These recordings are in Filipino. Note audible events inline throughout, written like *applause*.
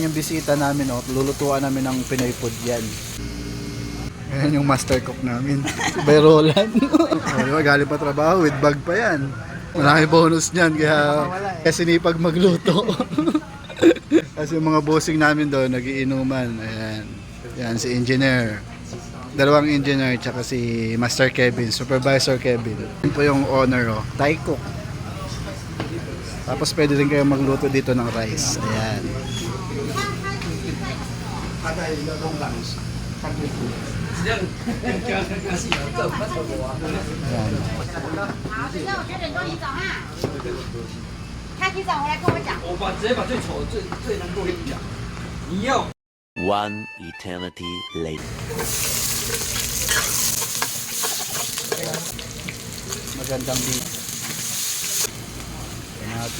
Yan yung bisita namin, oh. Lulutuan namin ng Pinoy food yan. Yan yung master cook namin. *laughs* Si Bay Roland. *laughs* oh, di ba? Galing pa trabaho with bag pa yan. Malaki bonus niyan kaya kasi sinipag magluto. *laughs* kasi yung mga bossing namin doon nagiinuman. Ayan. Yan si engineer. Dalawang engineer tsaka si Master Kevin, Supervisor Kevin. Yun po yung owner oh, Thai cook. Tapos pwede rin kayo magluto dito ng rice. Ayan. 他在一个弄烂，他就是，只要，加加加水有做不做的啊？好，现在我决定做洗澡啊。他洗澡回来跟我讲，我把直接把最丑、最最难过给你讲。你要。One eternity later。我跟张斌。拿去。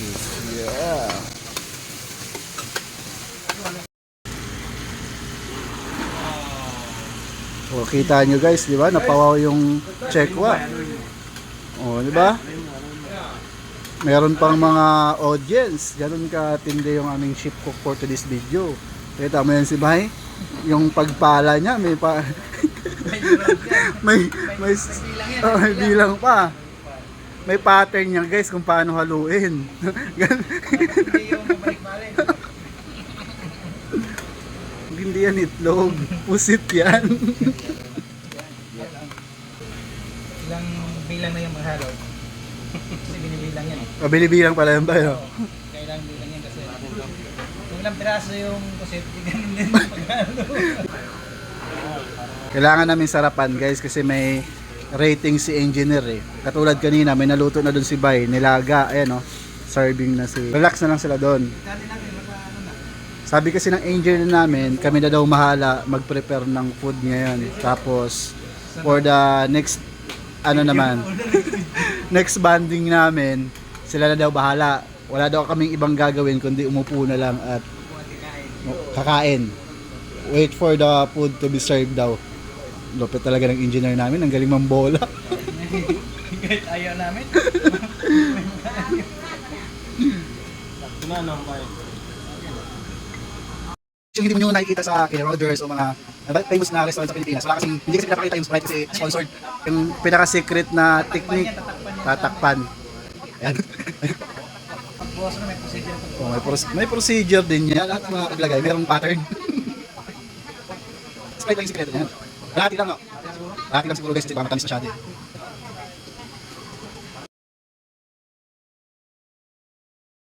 O, kita nyo guys, di ba? Napawaw yung chekwa. O, di ba? Meron pang mga audience. Ganun ka tindi yung aming ship cook for today's video. Kita mo yan si Bay? Yung pagpala niya, may pa... *laughs* may, may, oh, may bilang pa. May pattern niya guys kung paano haluin. *laughs* Gan- Hindi yan itlog. Pusit yan. Ilang bilang na yung maghalo? Kasi binibilang yan eh. Mabilibilang pala yan ba? No? Kailang bilang yan kasi. Kung ilang piraso yung kusit, ganun din yung paghalo. Kailangan namin sarapan guys kasi may rating si engineer eh. Katulad kanina, may naluto na doon si Bay, nilaga, ayan oh. Serving na si... Relax na lang sila doon. Dati natin. Sabi kasi ng engineer namin, kami na daw mahala mag-prepare ng food ngayon. Tapos, for the next, ano naman, *laughs* next banding namin, sila na daw bahala. Wala daw kaming ibang gagawin kundi umupo na lang at kakain. Wait for the food to be served daw. Lupit talaga ng engineer namin, ang galing mambola. Kahit ayaw namin. *laughs* Yung hindi mo nyo nakikita sa Kaya Rodgers o mga famous na restaurant sa Pilipinas. Wala kasi, hindi kasi pinapakita yung Sprite kasi sponsored. Yung pinaka-secret na technique, tatakpan. Ayan. *laughs* Oh, may, pros- may procedure din yan. Lahat ng mga paglagay, merong pattern. *laughs* Sprite lang yung sikreto niyan. Lahati lang, no? Lahati lang siguro guys, kasi baka matamis masyado. eh.